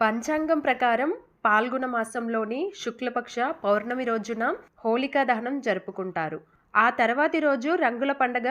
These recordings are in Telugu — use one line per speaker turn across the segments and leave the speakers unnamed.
పంచాంగం ప్రకారం పాల్గొన మాసంలోని శుక్లపక్ష పౌర్ణమి రోజున హోళికా దహనం జరుపుకుంటారు. ఆ తర్వాతి రోజు రంగుల పండగ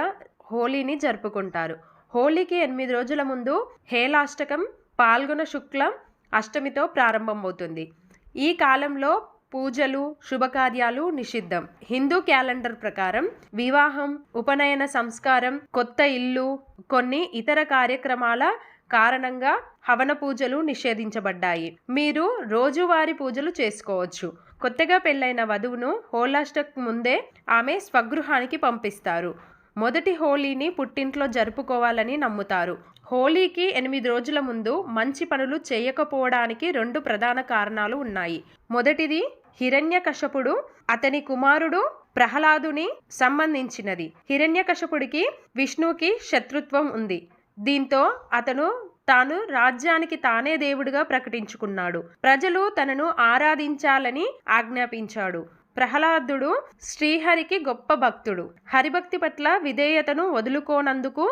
హోలీని జరుపుకుంటారు. హోలీకి ఎనిమిది రోజుల ముందు హేలాష్టకం పాల్గొన శుక్ల అష్టమితో ప్రారంభమవుతుంది. ఈ కాలంలో పూజలు శుభకార్యాలు నిషిద్ధం. హిందూ క్యాలెండర్ ప్రకారం వివాహం ఉపనయన సంస్కారం కొత్త ఇల్లు కొన్ని ఇతర కార్యక్రమాల కారణంగా హవన పూజలు నిషేధించబడ్డాయి. మీరు రోజువారీ పూజలు చేసుకోవచ్చు. కొత్తగా పెళ్ళైన వధువును హోలాష్టక్ ముందే ఆమె స్వగృహానికి పంపిస్తారు. మొదటి హోలీని పుట్టింట్లో జరుపుకోవాలని నమ్ముతారు. హోలీకి ఎనిమిది రోజుల ముందు మంచి పనులు చేయకపోవడానికి రెండు ప్రధాన కారణాలు ఉన్నాయి. మొదటిది హిరణ్యకశపుడు అతని కుమారుడు ప్రహ్లాదుని సంబంధించినది. హిరణ్యకశపుడికి విష్ణువుకి శత్రుత్వం ఉంది. దీంతో అతను తాను రాజ్యానికి తానే దేవుడిగా ప్రకటించుకున్నాడు. ప్రజలు తనను ఆరాధించాలని ఆజ్ఞాపించాడు. ప్రహ్లాదుడు శ్రీహరికి గొప్ప భక్తుడు. హరిభక్తి పట్ల విధేయతను వదులుకోనందుకు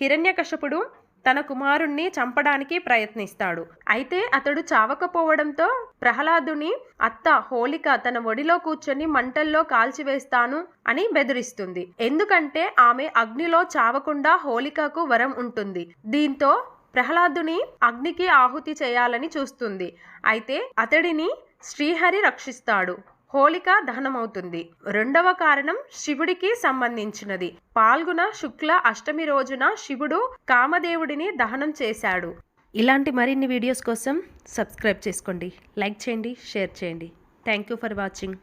హిరణ్యకశపుడు తన కుమారుణ్ణి చంపడానికి ప్రయత్నిస్తాడు. అయితే అతడు చావకపోవడంతో ప్రహ్లాదుని అత్త హోలిక తన ఒడిలో కూర్చొని మంటల్లో కాల్చివేస్తాను అని బెదిరిస్తుంది. ఎందుకంటే ఆమె అగ్నిలో చావకుండా హోలికకు వరం ఉంటుంది. దీంతో ప్రహ్లాదుని అగ్నికి ఆహుతి చేయాలని చూస్తుంది. అయితే అతడిని శ్రీహరి రక్షిస్తాడు. హోళిక దహనమవుతుంది. రెండవ కారణం శివుడికి సంబంధించినది. పాల్గొన శుక్ల అష్టమి రోజున శివుడు కామదేవుడిని దహనం చేశాడు. ఇలాంటి మరిన్ని వీడియోస్ కోసం సబ్స్క్రైబ్ చేసుకోండి. లైక్ చేయండి షేర్ చేయండి. Thank you for watching.